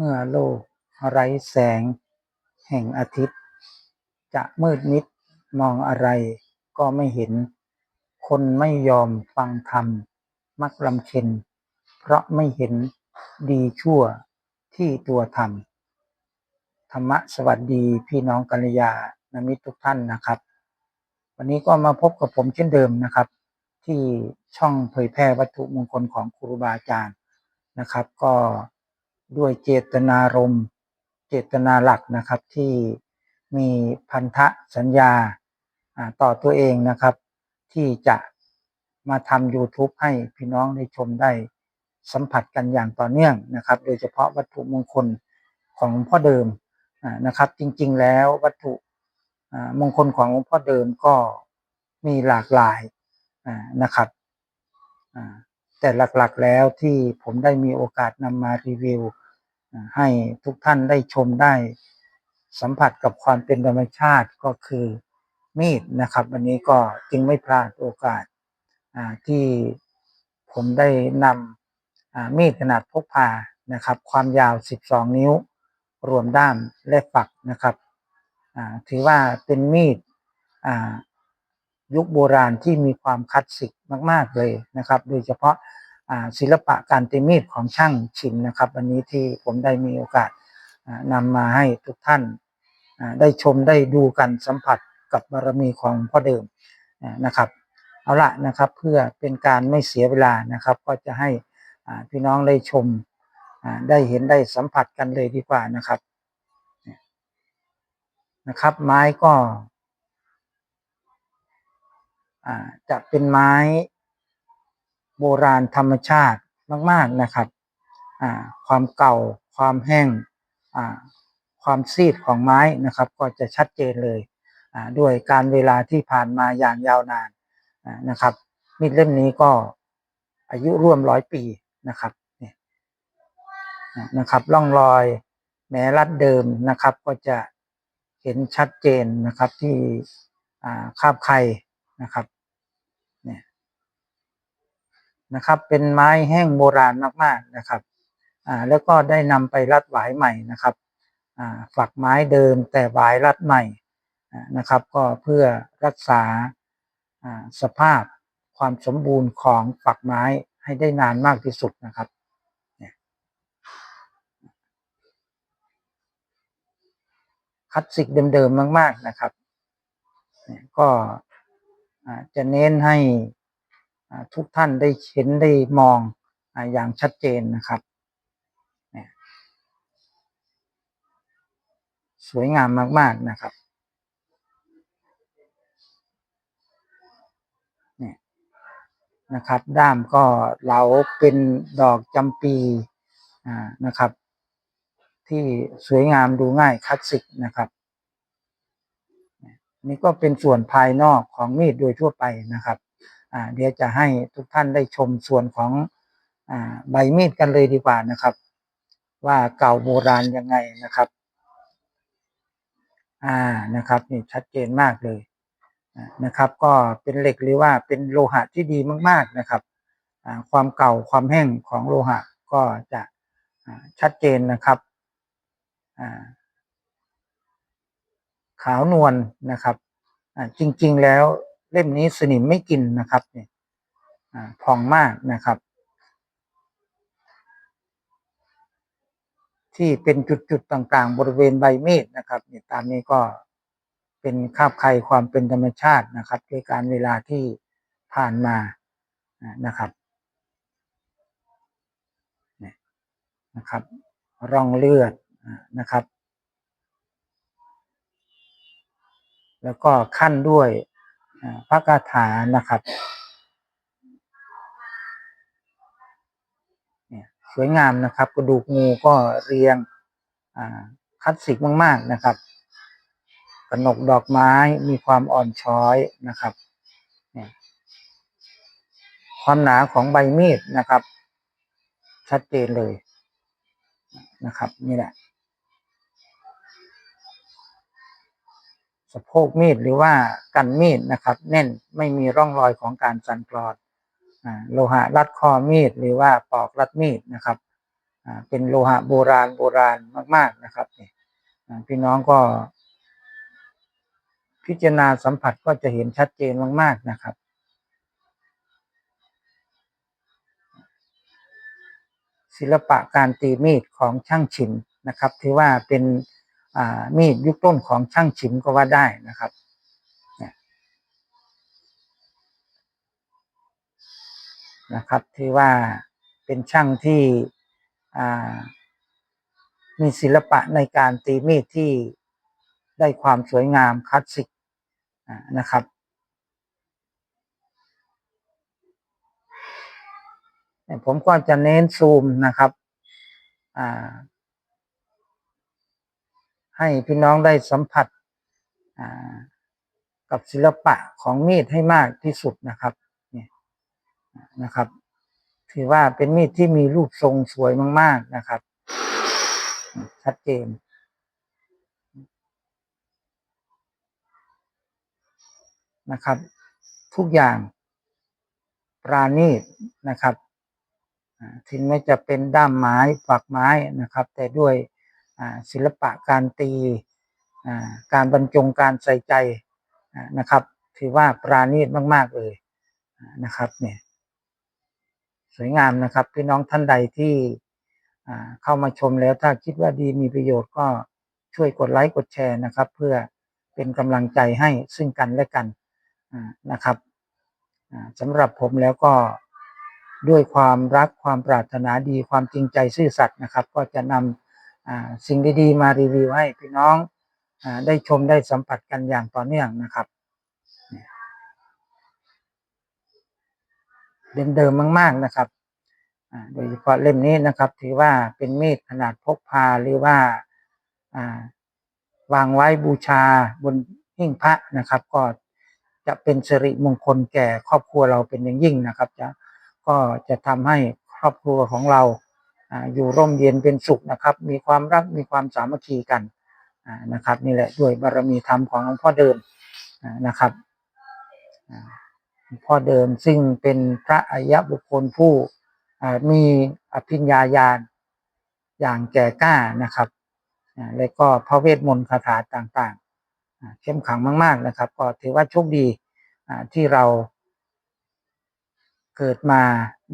เมื่อโลกไร้แสง แห่งอาทิตย์ จะมืดมิดมองอะไรก็ไม่เห็น คนไม่ยอมฟังธรรม มักลำเค็น เพราะไม่เห็นดีชั่วที่ตัวทำธรรมะสวัสดีพี่น้องกัลยาณมิตรทุกท่านนะครับ วันนี้ก็มาพบกับผมเช่นเดิมนะครับ ที่ช่องเผยแพร่วัตถุมงคลของครูบาอาจารย์นะครับ ก็ ด้วยเจตนารมณ์เจตนาหลักนะครับที่มีพันธะสัญญาต่อตัวเองนะครับ ที่จะมาทำ YouTube ให้พี่น้องได้ชมได้สัมผัสกันอย่างต่อเนื่องนะครับ โดยเฉพาะวัตถุมงคลของหลวงพ่อเดิมนะครับ จริงๆแล้ววัตถุมงคลของหลวงพ่อเดิมก็มีหลากหลายนะครับแต่หลักๆแล้วที่ผมได้มีโอกาสนำมารีวิว ให้ทุกท่านได้ชมได้สัมผัสกับความเป็นธรรมชาติก็คือมีดนะครับ วันนี้ก็จึงไม่พลาดโอกาสที่ผมได้นำมีดขนาดพกพานะครับ ความยาว 12 นิ้ว รวมด้ามและฝักนะครับถือว่าเป็นมีดยุคโบราณที่มีความคลาสสิกมาก ๆ เลยนะครับ โดยเฉพาะ ศิลปะการตีมีดของช่างชินนะครับ วันนี้ที่ผมได้มีโอกาสนำมาให้ทุกท่านได้ชมได้ดูกันสัมผัสกับบารมีของพ่อเดิมนะครับเอาละนะครับเพื่อเป็นการไม่เสียเวลานะครับ ก็จะให้พี่น้องได้ชมได้เห็นได้สัมผัสกันเลยดีกว่านะครับนะครับ ไม้ก็จะเป็นไม้ โบราณธรรมชาติมาก ๆนะครับความเก่าความแห้งความซีดของไม้นะครับ ก็จะชัดเจนเลยด้วยการเวลาที่ผ่านมาอย่างยาวนานนะครับ มีดเล่มนี้ก็อายุร่วมร้อยปีนะครับเนี่ยนะครับร่องรอยแม้รัดเดิมนะครับ ก็จะเห็นชัดเจนนะครับที่คาบไข่นะครับ นะครับ เป็นไม้แห้งโบราณมากๆนะครับอ่าแล้วก็ได้นำไปรัดหวายใหม่นะครับอ่าฝักไม้เดิมแต่หวายรัดใหม่นะครับ ก็เพื่อรักษาอ่าสภาพความสมบูรณ์ของฝักไม้ให้ได้นานมากที่สุดนะครับคลาสสิกเดิมๆมาก ๆนะครับ ก็จะเน้นให้ ทุกท่านได้เห็นได้มองอย่างชัดเจนนะครับสวยงามมาก ๆ นะครับนี่นะครับ ด้ามก็เหลาเป็นดอกจำปีนะครับ ที่สวยงามดูง่ายคลาสสิกนะครับนี่ก็เป็นส่วนภายนอกของมีดโดยทั่วไปนะครับ เดี๋ยวจะให้ทุกท่านได้ชมส่วนของอใบมีดกันเลยดีกว่านะครับ ว่าเก่าโบราณยังไงนะครับอ่านะครับนี่ชัดเจนมากเลยนะครับ ก็เป็นเหล็กหรือว่าเป็นโลหะที่ดีมากๆนะครับความเก่าความแห้งของโลหะก็จะชัดเจนนะครับขาวนวลนะครับจริงๆแล้ว เล่มนี้สนิมไม่กินนะครับเนี่ยพองมากนะครับ ที่เป็นจุดๆต่างๆ บริเวณใบมีดนะครับเนี่ยตามนี้ก็เป็นคาบไข่ความเป็นธรรมชาตินะครับด้วยการเวลาที่ผ่านมานะครับนะครับร่องเลือดนะครับ แล้วก็ขั้นด้วย พระคาถานะครับสวยงามนะครับ กระดูกงูก็เรียงคลาสสิกมาก ๆนะครับกระหนกดอกไม้มีความอ่อนช้อยนะครับ ความหนาของใบมีดนะครับ ชัดเจนเลยนะครับนี่แหละ สะโพกมีดหรือว่ากันมีดนะครับ แน่นไม่มีร่องรอยของการสั่นคลอนโลหะรัดคอมีดหรือว่าปอกรัดมีดนะครับเป็นโลหะโบราณโบราณมาก ๆนะครับพี่น้องก็ พิจารณาสัมผัสก็จะเห็นชัดเจนมาก ๆนะครับศิลปะการตีมีดของช่างฉินนะครับ ถือว่าเป็น มีดยุคต้นของช่างฉินก็ว่าได้นะครับนะครับถือว่าเป็นช่างที่มีศิลปะในการตีมีดที่ได้ความสวยงามคลาสสิกนะครับ ผมก็จะเน้นซูมนะครับ ให้พี่น้องได้สัมผัสกับศิลปะของมีดให้มากที่สุดนะครับเนี่ยนะครับ ถือว่าเป็นมีดที่มีรูปทรงสวยมาก ๆนะครับ ชัดเจนนะครับ ทุกอย่างปราณีตนะครับถึงแม้จะเป็นด้ามไม้ฝักไม้นะครับ แต่ด้วย ศิลปะการตีการบรรจงการใส่ใจนะครับ ถือว่าปราณีตมาก ๆ เลยนะครับเนี่ยสวยงามนะครับ พี่น้องท่านใดที่เข้ามาชมแล้วถ้าคิดว่าดีมีประโยชน์ก็ช่วยกดไลค์กดแชร์นะครับ เพื่อเป็นกำลังใจให้ซึ่งกันและกันนะครับสำหรับผมแล้วก็ด้วยความรักความปรารถนาดีความจริงใจซื่อสัตย์นะครับ ก็จะนำ สิ่งดีๆ มารีวิวให้พี่น้องอได้ชมได้สัมผัสกันอย่างต่อเนื่องนะครับ เดิมๆมาก ๆนะครับโดยเฉพาะเล่มนี้นะครับถือว่าเป็นมีดขนาดพกพาหรือว่าอ่าวางไว้บูชาบนหิ้งพระนะครับ ก็จะเป็นสิริมงคลแก่ครอบครัวเราเป็นอย่างยิ่งนะครับจะก็จะทำให้ครอบครัวของเรา อยู่ร่มเย็นเป็นสุขนะครับ มีความรักมีความสามัคคีกันนะครับนี่แหละด้วยบารมีธรรมของหลวงพ่อเดิมนะครับอ่าพ่อเดิมซึ่งเป็นพระอริยบุคคลผู้มีอภิญญาญาณอย่างแก่กล้านะครับและก็พระเวทมนต์คาถาต่างๆเข้มขังมาก ๆนะครับ ก็ถือว่าโชคดีที่เราเกิดมา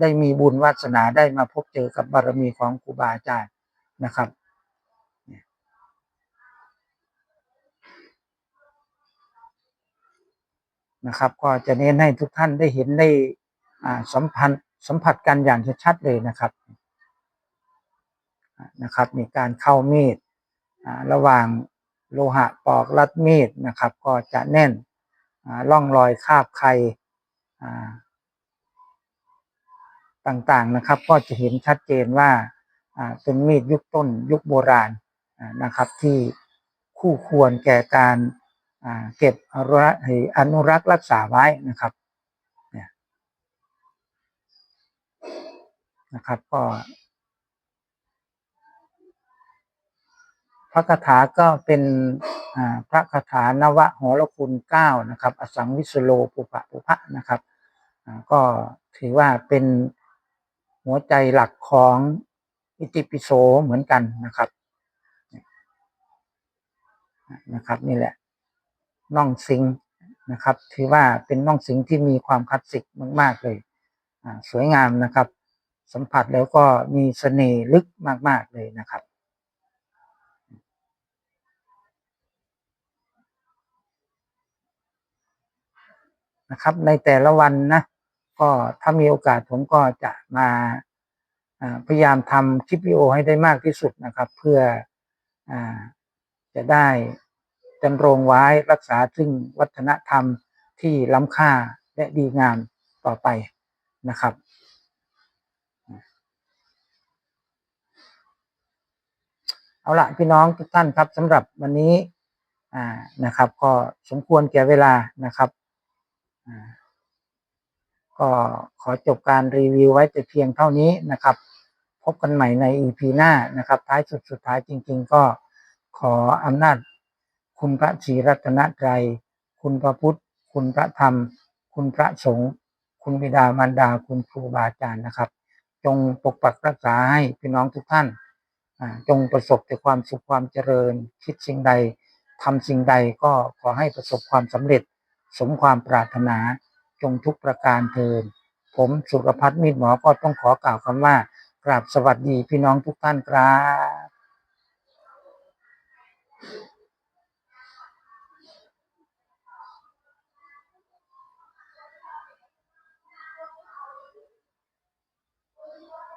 ได้มีบุญวาสนาได้มาพบเจอกับบารมีของครูบาอาจารย์นะครับ นะครับ ก็จะเน้นให้ทุกท่านได้เห็นได้สัมพันธ์สัมผัสกันอย่างชัดๆเลยนะครับนะครับมีการเข้ามีดระหว่างโลหะปอกรัดมีดนะครับ ก็จะแน่นอ่าร่องรอยคาบใครอ่ ต่างๆนะครับ ก็จะเห็นชัดเจนว่าเป็นมีดยุคต้นยุคโบราณนะครับ ที่คู่ควรแก่การเก็บอนุรักษ์รักษาไว้นะครับเนี่ยนะครับก็พระคาถาก็เป็นพระคาถานวโหรคุณเก้านะครับ อสังวิสโลปุปะปุพะนะครับก็ถือว่าเป็น หัวใจหลักของอิติปิโสเหมือนกันนะครับนะครับ นี่แหละน่องสิงนะครับ ถือว่าเป็นน่องสิงที่มีความคลาสสิกมาก ๆ เลยสวยงามนะครับ สัมผัสแล้วก็มีเสน่ห์ลึกมาก ๆ เลยนะครับนะครับ ในแต่ละวันนะ ก็ถ้ามีโอกาสผมก็จะมาพยายามทำคลิปวิดีโอให้ได้มากที่สุดนะครับ เพื่ออจะได้ดำรงไว้รักษาซึ่งวัฒนธรรมที่ล้ำค่าและดีงามต่อไปนะครับเอาละพี่น้องทุกท่านครับสำหรับวันนี้นะครับ ก็สมควรแก่เวลานะครับ ก็ขอจบการรีวิวไว้แต่เพียงเท่านี้นะครับ พบกันใหม่ใน EP หน้านะครับ ท้ายสุดสุดท้ายจริง ๆ ก็ขออำนาจ คุณพระศรีรัตนตรัยคุณพระพุทธ คุณพระธรรม คุณพระสงฆ์คุณบิดามารดา คุณครูบาอาจารย์นะครับ จงปกปักรักษาให้พี่น้องทุกท่าน จงประสบแต่ความสุขความเจริญ คิดสิ่งใดทำสิ่งใดก็ขอให้ประสบความสำเร็จ สมความปรารถนา จงทุกประการเทินผมสุรพัฒน์มิตรหมอก็ต้องขอกล่าวคำว่า กราบสวัสดีพี่น้องทุกท่านครับ